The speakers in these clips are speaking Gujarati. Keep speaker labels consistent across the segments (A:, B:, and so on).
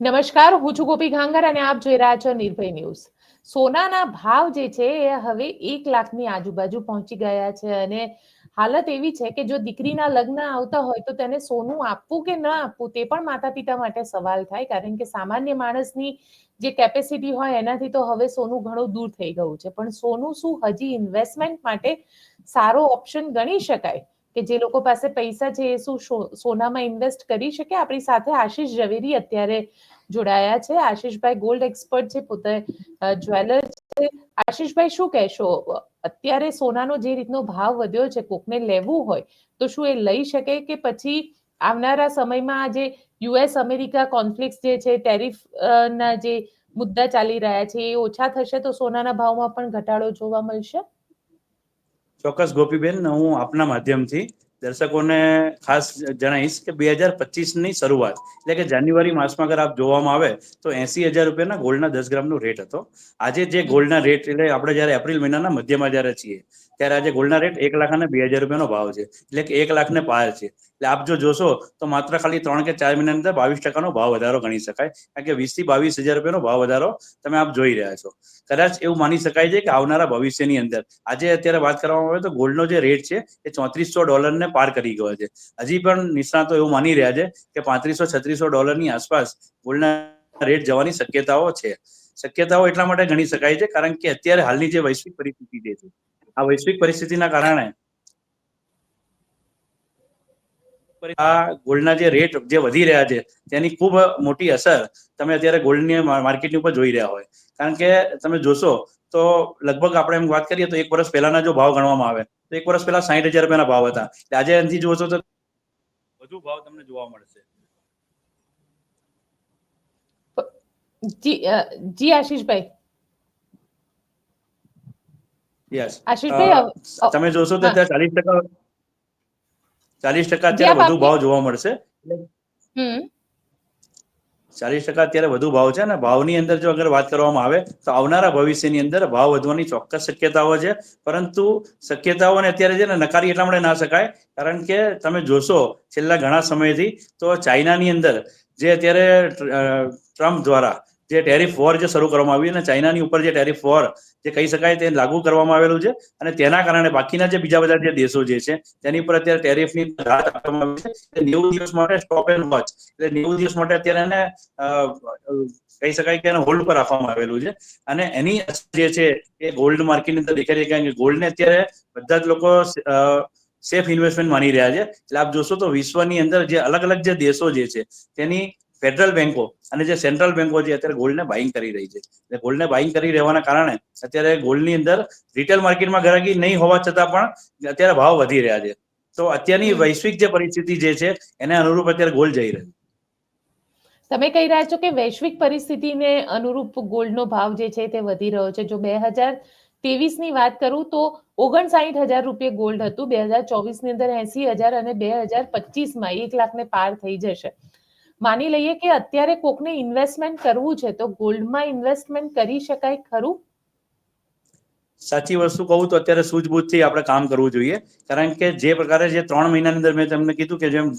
A: નમસ્કાર, હું છું ગોપી ઘાંગર અને આપ જોઈ રહ્યા છો નિર્ભય ન્યૂઝ. સોનાના ભાવ જે છે એ હવે એક લાખની આજુબાજુ પહોંચી ગયા છે અને હાલત એવી છે કે જો દીકરીના લગ્ન આવતા હોય તો તેને સોનું આપવું કે ન આપવું તે પણ માતા પિતા માટે સવાલ થાય કારણ કે સામાન્ય માણસની જે કેપેસિટી હોય એનાથી તો હવે સોનું ઘણું દૂર થઈ ગયું છે. પણ સોનું શું હજી ઇન્વેસ્ટમેન્ટ માટે સારો ઓપ્શન ગણી શકાય? કે જે લોકો પાસે પૈસા છે એ શું સોનામાં ઇન્વેસ્ટ કરી શકે? આપણી સાથે આશીષ ઝવેરી અત્યારે જોડાયા છે. આશીષભાઈ ગોલ્ડ એક્સપર્ટ છે, પોતે જ્વેલર છે. આશીષભાઈ, શું કહેશો? અત્યારે સોનાનો જે રીતનો ભાવ વધ્યો છે, કોકને લેવું હોય, તો શું એ લઈ શકે કે પછી આવનારા સમયમાં આ જે યુએસ અમેરિકા કોન્ફ્લિક્ટ જે છે ટેરિફ ના જે મુદ્દા ચાલી રહ્યા છે, એ ઓછા થશે તો સોનાના ભાવમાં પણ ઘટાડો જોવા મળશે?
B: ચોક્કસ ગોપીબેન, હું આપના માધ્યમથી દર્શકોને ખાસ જણાવીશ કે બે હજાર પચીસની શરૂઆત, એટલે કે જાન્યુઆરી માસમાં અગર આપ જોવામાં આવે, તો એસી હજાર રૂપિયાના ગોલ્ડના દસ ગ્રામનો રેટ હતો. આજે જે ગોલ્ડના રેટ, એટલે આપણે જયારે એપ્રિલ મહિનાના મધ્યમાં જ્યારે છીએ, ત્યારે આજે ગોલ્ડના રેટ એક લાખ અને બે હજાર રૂપિયાનો ભાવ છે, એટલે કે એક લાખ ને પાર છે. એટલે આપ જો જોશો તો માત્ર ખાલી ત્રણ કે ચાર મહિનાની અંદર બાવીસ ટકાનો ભાવ વધારો ગણી શકાય. કારણ કે વીસથી બાવીસ હજાર રૂપિયાનો ભાવ વધારો તમે આપ જોઈ રહ્યા છો. કદાચ એવું માની શકાય છે કે આવનારા ભવિષ્યની અંદર, આજે અત્યારે વાત કરવામાં આવે તો ગોલ્ડનો જે રેટ છે એ ચોત્રીસો ડોલરને પાર કરી ગયો છે. હજી પણ નિષ્ણાતો એવું માની રહ્યા છે કે પાંત્રીસો છત્રીસો ડોલરની આસપાસ ગોલ્ડના રેટ જવાની શક્યતાઓ છે. શક્યતાઓ એટલા માટે ગણી શકાય છે કારણ કે અત્યારે હાલની જે વૈશ્વિક પરિસ્થિતિ છે, આ વૈશ્વિક પરિસ્થિતિના કારણે આ ગોલ્ડના જે રેટ જે વધી રહ્યા છે તેની ખૂબ મોટી અસર તમે અત્યારે ગોલ્ડની માર્કેટની ઉપર જોઈ રહ્યા હોય. કારણ કે તમે જોશો તો લગભગ આપણે એમ વાત કરીએ તો એક વર્ષ પહેલાના જો ભાવ ગણવામાં આવે તો એક વર્ષ પહેલા સાહીઠ હજાર રૂપિયાના ભાવ હતા. આજે એનાથી જોશો તો વધુ ભાવ તમને જોવા મળશે.
A: જી જી આશીષભાઈ.
B: યસ
A: આશીષભાઈ
B: તમે જોશો તો ત્યાં ચાલીસ ટકા ચાલીસ ટકા અત્યારે વધુ ભાવ જોવા મળશે. ચાલીસ ટકા અત્યારે વધુ ભાવ છે અને ભાવની અંદર જો અગર વાત કરવામાં આવે તો આવનારા ભવિષ્યની અંદર ભાવ વધવાની ચોક્કસ શક્યતાઓ છે. પરંતુ શક્યતાઓને અત્યારે છે ને નકારી એટલા માટે ના શકાય કારણ કે તમે જોશો છેલ્લા ઘણા સમયથી તો ચાઇનાની અંદર જે અત્યારે ટ્રમ્પ દ્વારા જે ટેરિફ વોર જે શરૂ કરવામાં આવ્યું અને ચાઇનાની ઉપર જે ટેરિફ વોર જે કહી શકાય તે લાગુ કરવામાં આવેલું છે અને તેના કારણે બાકીના જે બીજા બધા જે દેશો જે છે તેની ઉપર અત્યારે ટેરિફની રાહત આપવામાં આવી છે. નેવું દિવસ માટે સ્ટોપ એન્ડ વોચ એટલે નેવું દિવસ માટે અત્યારે એને કહી શકાય કે એને હોલ્ડ પર રાખવામાં આવેલું છે. અને એની જે છે એ ગોલ્ડ માર્કેટની અંદર દેખાઈ રહી કારણ કે ગોલ્ડને અત્યારે બધા જ લોકો સેફ ઇન્વેસ્ટમેન્ટ માની રહ્યા છે. એટલે આપ જોશો તો વિશ્વની અંદર જે અલગ અલગ જે દેશો જે છે તેની ફેડરલ બેન્કો અને જે સેન્ટ્રલ બેન્કો છે અત્યારે ગોલ્ડને બાઇંગ કરી રહી છે. એટલે ગોલ્ડને બાઇંગ કરી રહેવાના કારણે અત્યારે ગોલ્ડની અંદર રિટેલ માર્કેટમાં ગરાગી નહીં હોવા છતાં પણ અત્યારે ભાવ વધી રહ્યા છે. તો અત્યારની વૈશ્વિક જે પરિસ્થિતિ જે છે એને અનુરૂપ અત્યારે ગોલ્ડ જઈ રહ્યું.
A: તમે કહી રહ્યા છો કે વૈશ્વિક પરિસ્થિતિને અનુરૂપ ગોલ્ડનો ભાવ જે છે તે વધી રહ્યો છે. જો બે હજાર ત્રેવીસની વાત કરું તો ઓગણસાઠ હજાર રૂપિયા ગોલ્ડ હતું. બે હજાર ચોવીસની અંદર એસી હજાર અને બે હજાર પચીસમાં એક લાખ ને પાર થઈ જશે. માની લઈએ કે અત્યારે કોકને ઇન્વેસ્ટમેન્ટ કરવું છે, તો ગોલ્ડમાં ઇન્વેસ્ટમેન્ટ કરી શકાય ખરું?
B: સાચી વસ્તુ કહું તો અત્યારે સૂઝબૂઝથી આપણે કામ કરવું જોઈએ. કારણ કે જે પ્રકારે જે ત્રણ મહિનાની અંદર મેં તમને કીધું કે જેમ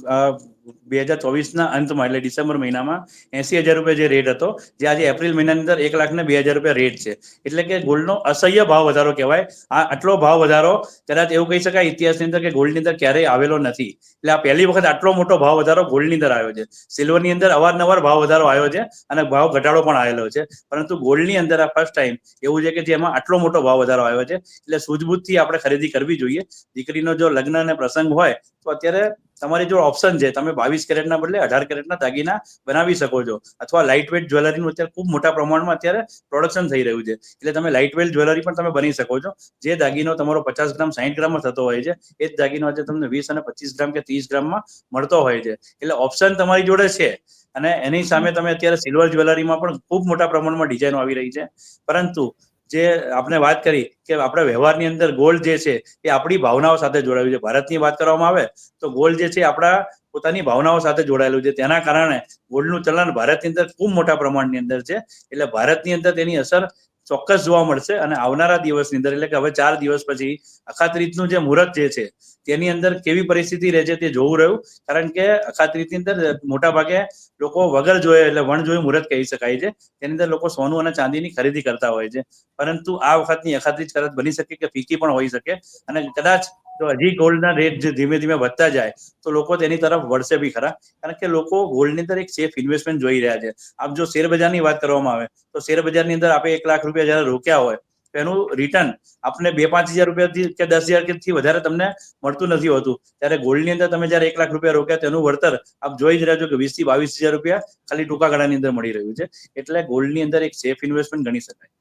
B: બે હજાર ચોવીસના અંતમાં, એટલે ડિસેમ્બર મહિનામાં એસી હજાર રૂપિયા જે રેટ હતો, જે આજે એપ્રિલ મહિનાની અંદર એક લાખ ને બે હજાર રૂપિયા રેટ છે. એટલે કે ગોલ્ડનો અસહ્ય ભાવ વધારો કહેવાય. આ આટલો ભાવ વધારો, કદાચ એવું કહી શકાય ઇતિહાસની અંદર કે ગોલ્ડની અંદર ક્યારેય આવેલો નથી. એટલે આ પહેલી વખત આટલો મોટો ભાવ વધારો ગોલ્ડની અંદર આવ્યો છે. સિલ્વરની અંદર અવારનવાર ભાવ વધારો આવ્યો છે અને ભાવ ઘટાડો પણ આવેલો છે. પરંતુ ગોલ્ડની અંદર આ ફર્સ્ટ ટાઈમ એવું છે કે જેમાં આટલો મોટો ભાવ વધારો આવ્યો છે. એટલે સૂઝબૂઝથી આપણે ખરીદી કરવી જોઈએ. દીકરીનો જો લગ્ન અને પ્રસંગ હોય, તો અત્યારે તમારી જો ઓપ્શન છે, તમે બાવીસ કેરેટના બદલે અઢાર કેરેટના દાગીના બનાવી શકો છો. અથવા લાઇટ વેટ જ્વેલરીનું અત્યારે ખૂબ મોટા પ્રમાણમાં અત્યારે પ્રોડક્શન થઈ રહ્યું છે. એટલે તમે લાઇટ વેટ જ્વેલરી પણ તમે બની શકો છો. જે દાગીનો તમારો પચાસ ગ્રામ સાહીઠ ગ્રામમાં થતો હોય છે, એ જ દાગીનો આજે તમને વીસ અને પચીસ ગ્રામ કે ત્રીસ ગ્રામમાં મળતો હોય છે. એટલે ઓપ્શન તમારી જોડે છે. અને એની સામે તમે અત્યારે સિલ્વર જ્વેલરીમાં પણ ખૂબ મોટા પ્રમાણમાં ડિઝાઇનો આવી રહી છે. પરંતુ જે આપણે વાત કરી કે આપણા વ્યવહારની અંદર ગોલ્ડ જે છે એ આપણી ભાવનાઓ સાથે જોડાયું છે. ભારતની વાત કરવામાં આવે તો ગોલ્ડ જે છે આપણા પોતાની ભાવનાઓ સાથે જોડાયેલું છે. તેના કારણે ગોલ્ડનું ચલણ ભારતની અંદર ખૂબ મોટા પ્રમાણની અંદર છે. એટલે ભારતની અંદર તેની અસર ચોક્કસ જોવા મળશે અને આવનારા દિવસની અંદર, એટલે કે હવે ચાર દિવસ પછી અખાત્રીજનું જે મુહૂર્ત જે છે, તેની અંદર કેવી પરિસ્થિતિ રહે છે તે જોવું રહ્યું. કારણ કે અખાત્રીજની અંદર મોટા ભાગે લોકો વગર જોયે એટલે વણ જોયું મુહૂર્ત કહી શકાય છે. તેની અંદર લોકો સોનું અને ચાંદીની ખરીદી કરતા હોય છે. પરંતુ આ વખતની અખાત્રીજ શરત બની શકે કે ફીકી પણ હોઈ શકે. અને કદાચ જો હજી ગોલ્ડના રેટ જે ધીમે ધીમે વધતા જાય, તો લોકો તેની તરફ વળશે બી ખરા. કારણ કે લોકો ગોલ્ડની અંદર એક સેફ ઇન્વેસ્ટમેન્ટ જોઈ રહ્યા છે. આપ જો શેર બજારની વાત કરવામાં આવે, તો શેર બજારની અંદર આપણે એક લાખ રૂપિયા જયારે રોક્યા હોય એનું રિટર્ન આપને બે પાંચ હજાર રૂપિયાથી કે દસ હજારથી વધારે તમને મળતું નથી હોતું. ત્યારે ગોલ્ડની અંદર તમે જયારે એક લાખ રૂપિયા રોક્યા, તેનું વળતર આપ જોઈ જ રહ્યા છો કે વીસથી બાવીસ હજાર રૂપિયા ખાલી ટૂંકા ગાળાની અંદર મળી રહ્યું છે. એટલે ગોલ્ડની અંદર એક સેફ ઇન્વેસ્ટમેન્ટ ગણી શકાય.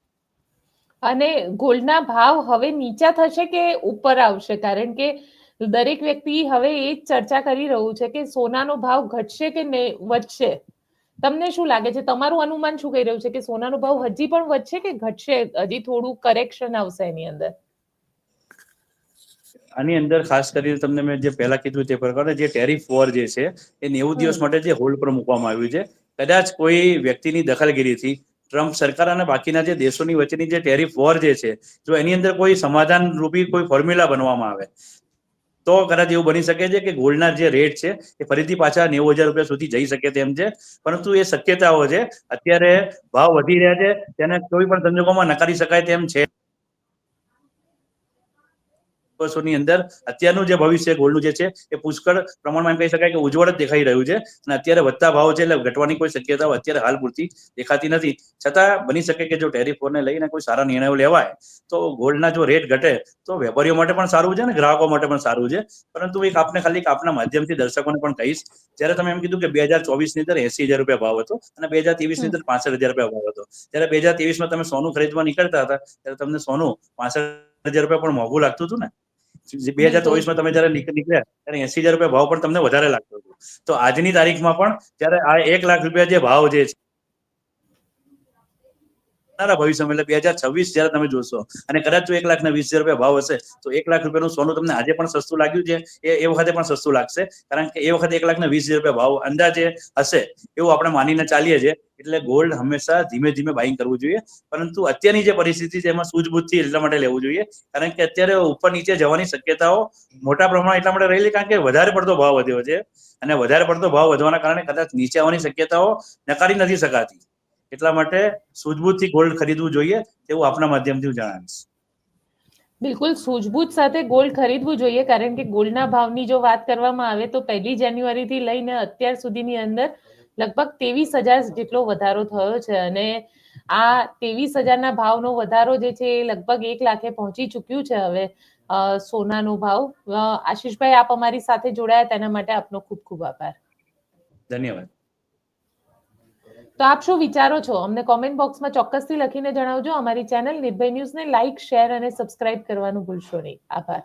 A: અને ગોલ્ડના ભાવ હવે નીચા થશે કે ઉપર આવશે? કારણ કે દરેક વ્યક્તિ હવે એ જ ચર્ચા કરી રહ્યું છે કે સોનાનો ભાવ ઘટશે કે વધશે? તમને શું લાગે છે? તમારું અનુમાન શું કહી રહ્યું છે કે સોનાનો ભાવ હજી પણ વધશે કે ઘટશે? હજી થોડું કરેક્શન આવશે એની અંદર.
B: આની અંદર ખાસ કરીને તમને મેં જે પહેલા કીધું તે પ્રકારે જે ટેરિફ વોર જે છે એ નેવું દિવસ માટે જે હોલ્ડ પર મૂકવામાં આવ્યું છે કદાચ કોઈ વ્યક્તિની દખલગીરીથી ટ્રમ્પ સરકાર અને બાકીના જે દેશોની વચ્ચેની જે ટેરિફ વોર જે છે, જો એની અંદર કોઈ સમાધાન રૂપી કોઈ ફોર્મ્યુલા બનવામાં આવે, તો કદાચ એવું બની શકે છે કે ગોલ્ડના જે રેટ છે, એ ફરીથી પાછા નેવું હજાર રૂપિયા સુધી જઈ શકે તેમ છે. પરંતુ એ શક્યતાઓ છે, અત્યારે ભાવ વધી રહ્યા છે, તેને કોઈ પણ સંજોગોમાં નકારી શકાય તેમ છે. વર્ષોની અંદર અત્યારનું જે ભવિષ્ય ગોલ્ડનું જે છે, એ પુષ્કળ પ્રમાણમાં એમ કહી શકાય કે ઉજ્જવળ જ દેખાઈ રહ્યું છે અને અત્યારે વધતા ભાવ છે એટલે ઘટવાની કોઈ શક્યતાઓ અત્યારે હાલ પૂરતી દેખાતી નથી. છતાં બની શકે કે જો ટેરિફોરને લઈને કોઈ સારા નિર્ણયો લેવાય, તો ગોલ્ડના જો રેટ ઘટે, તો વેપારીઓ માટે પણ સારું છે અને ગ્રાહકો માટે પણ સારું છે. પરંતુ એક આપને ખાલી આપના માધ્યમથી દર્શકોને પણ કહીશ, જ્યારે તમે એમ કીધું કે બે હજાર ચોવીસની અંદર એસી હજાર રૂપિયા ભાવ હતો અને બે હજાર ત્રેવીસની અંદર પાસઠ હજાર રૂપિયા ભાવ હતો. જ્યારે બે હજાર ત્રેવીસમાં તમે સોનું ખરીદવા નીકળતા હતા, ત્યારે તમને સોનું પાસઠ હજાર રૂપિયા પણ મોંઘું લાગતું હતું ને? બે હજાર ચોવીસમાં તમે જયારે નીક- નીકળ્યા, ત્યારે એસી હજાર રૂપિયા ભાવ પણ તમને વધારે લાગતો હતો. તો આજની તારીખમાં પણ જયારે આ એક લાખ રૂપિયા જે ભાવ જે છે આવનારા ભવિષ્યમાં એટલે બે હજાર છવ્વીસ જયારે તમે જોશો અને કદાચ એક લાખ ને વીસ હજાર રૂપિયા ભાવ હશે, તો એક લાખ રૂપિયાનું સોનું તમને આજે પણ સસ્તું લાગ્યું છે, એ એ વખતે પણ સસ્તું લાગશે. કારણ કે એ વખતે એક લાખ ને વીસ હજાર રૂપિયા ભાવ અંદાજે હશે એવું આપણે માનીને ચાલીએ છીએ. એટલે ગોલ્ડ હંમેશા ધીમે ધીમે બાઇંગ કરવું જોઈએ. પરંતુ અત્યારની જે પરિસ્થિતિ છે એમાં સૂઝબૂઝથી એટલા માટે લેવું જોઈએ. કારણ કે અત્યારે ઉપર નીચે જવાની શક્યતાઓ મોટા પ્રમાણમાં એટલા માટે રહેલી કારણ કે વધારે પડતો ભાવ વધ્યો છે. અને વધારે પડતો ભાવ વધવાના કારણે કદાચ નીચે આવવાની શક્યતાઓ નકારી નથી શકાતી. એટલા માટે સૂઝબૂછથી ગોલ્ડ ખરીદવું જોઈએ તેવું આપના માધ્યમથી હું જણાવીશ.
A: બિલકુલ સૂઝબૂછ સાથે ગોલ્ડ ખરીદવું જોઈએ કારણ કે ગોલ્ડના ભાવની જો વાત કરવામાં આવે તો પહેલી જાન્યુઆરીથી લઈને અત્યાર સુધીની અંદર લગભગ ત્રેવીસ હજાર જેટલો વધારો થયો છે અને આ ત્રેવીસ હજારના ભાવનો વધારો જે છે એ લગભગ એક લાખે પહોંચી ચૂક્યું છે હવે સોનાનો ભાવ. આશીષભાઈ આપ અમારી સાથે જોડાયા તેના માટે આપનો ખૂબ ખૂબ આભાર.
B: ધન્યવાદ.
A: તો આપ શું વિચારો છો? અમને કોમેન્ટ બોક્સમાં ચોક્કસથી લખીને જણાવજો. અમારી ચેનલ નિર્ભય ન્યૂઝને લાઇક શેર અને સબસ્ક્રાઇબ કરવાનું ભૂલશો નહીં. આભાર.